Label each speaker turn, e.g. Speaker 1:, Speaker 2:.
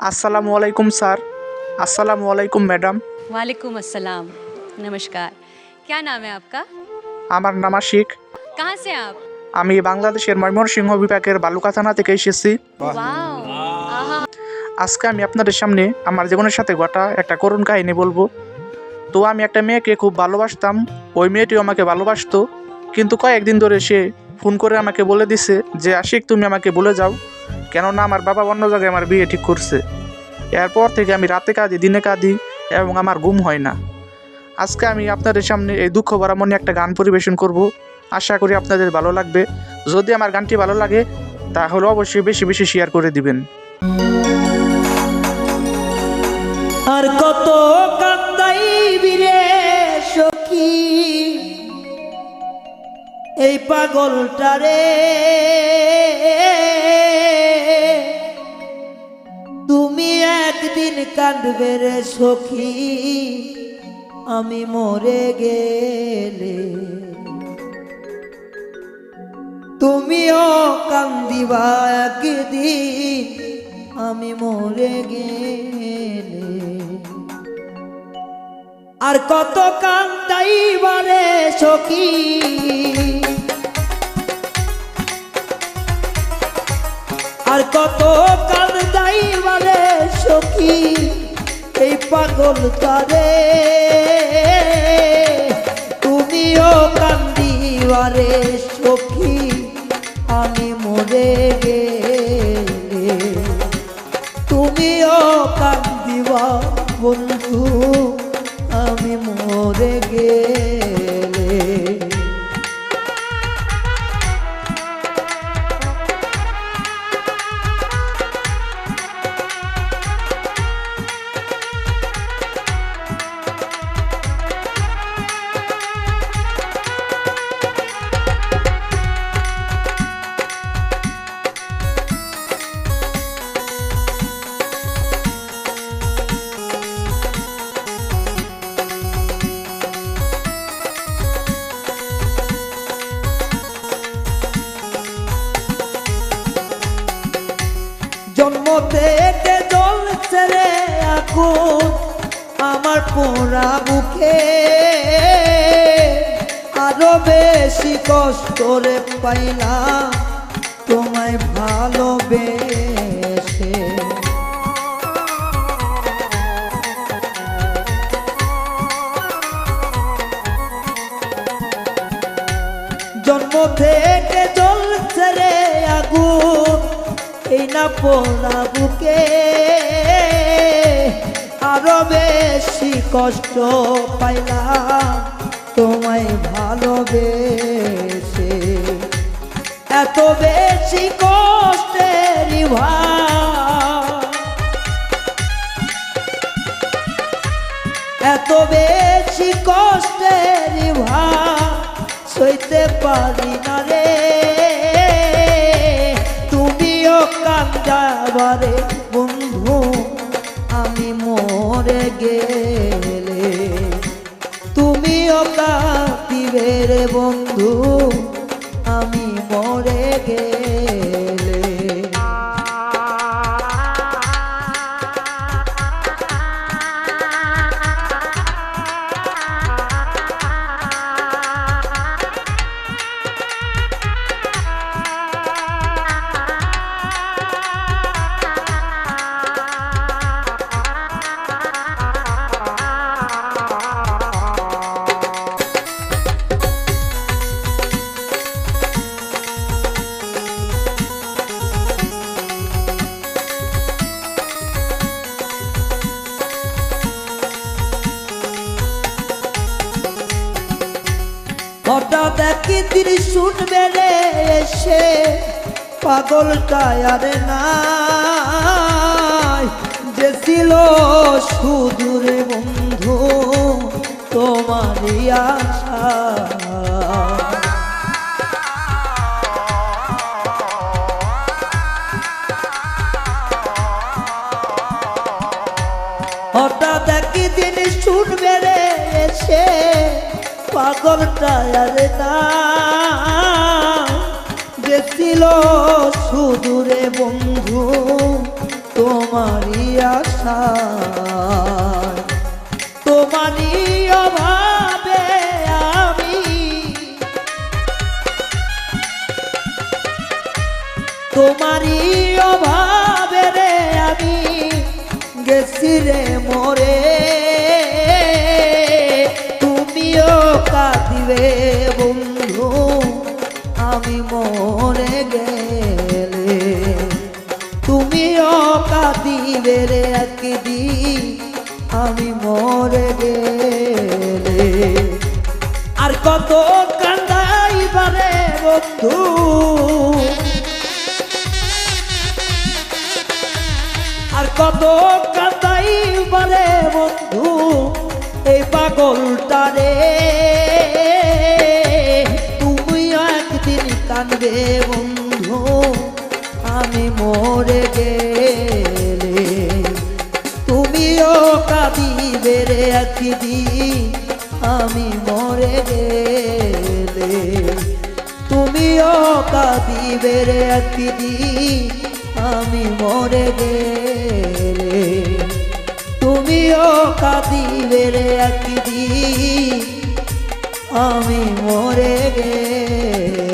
Speaker 1: আসসালামু আলাইকুম স্যার আসসালামু আলাইকুম ম্যাডাম
Speaker 2: वालेकुम अस्सलाम नमस्कार क्या नाम है आपका
Speaker 1: আমার নাম আশিক
Speaker 2: कहाँ से हैं आप
Speaker 1: আমি বাংলাদেশের ময়মনসিংহ বিভাগের বালুকা থানা থেকে এসেছি
Speaker 2: वाओ आहा
Speaker 1: আজকে আমি আপনাদের সামনে আমার জীবনের সাথে ঘটা একটা করুণ কাহিনী বলবো তো আমি একটা মেয়েকে খুব ভালোবাসতাম ওই মেয়েটিও আমাকে ভালোবাসতো কিন্তু কয়েকদিন ধরে সে ফোন করে আমাকে বলে দিছে যে আশিক তুমি আমাকে বলে যাও কেননা আমার বাবা অন্য জায়গায় আমার বিয়ে ঠিক করছে। এরপর থেকে আমি রাতে কাঁদি, দিনে কাঁদি এবং আমার ঘুম হয় না। আজকে আমি আপনাদের সামনে এই দুঃখ ভরা মনে একটা গান পরিবেশন করব। আশা করি আপনাদের ভালো লাগবে। যদি আমার গানটি ভালো লাগে, তাহলে অবশ্যই বেশি বেশি শেয়ার করে দিবেন।
Speaker 3: আর কত সখী, এই পাগলটারে একদিন কাঁদবে রে সখী, আমি মরে গেলে। তুমিও কান্দিবা একদিন, আমি মরে গেলে। আর কত কান্দাইবারে সখী। আর কত সখী এই পাগল তারে? তুমিও কান্দিবারে সখী আমি মরে গেলে। তুমিও কান্দিবা বন্ধু। থেকে জল ছেড়ে আগুন আমার পোড়া বুকে। আরও বেশি কষ্ট রে পাইলাম তোমায় ভালোবেসে। জন্ম থেকে না পোড়া আরও বেশি কষ্ট পাইলাম, তোমায় ভালোবেসে। এত বেশি কষ্টের এত বেশি কষ্টের ভা সইতে পারি না রে। কান্দাবারে বন্ধু আমি মরে গেলে তুমিও কাঁদিবে রে বন্ধু আমি মরে গেলে। একই তিনি শুনবে রে এসে পাগলটা আর নাই। যে ছিল সুদূরে বন্ধু তোমারই আশা। না যে সুদূরে বন্ধু তোমারই আশা তোমারই অভাবে আমি তোমারই অভাবে রে আমি গেছি রে কাঁদিবে রে একদিন আমি মরে গেলে। আর কত কান্দাই পারে বন্ধু। আর কত কান্দাই বলে বন্ধু এই পাগলটা রে তুমি একদিন কানবে বন্ধু, আমি মরে গেলে। কাঁদিবে রে একদিন আমি মরে গেলে। তুমিও কাঁদিবে রে একদিন আমি মরে গেলে। তুমিও কাঁদিবে রে একদিন আমি মরে গেলে।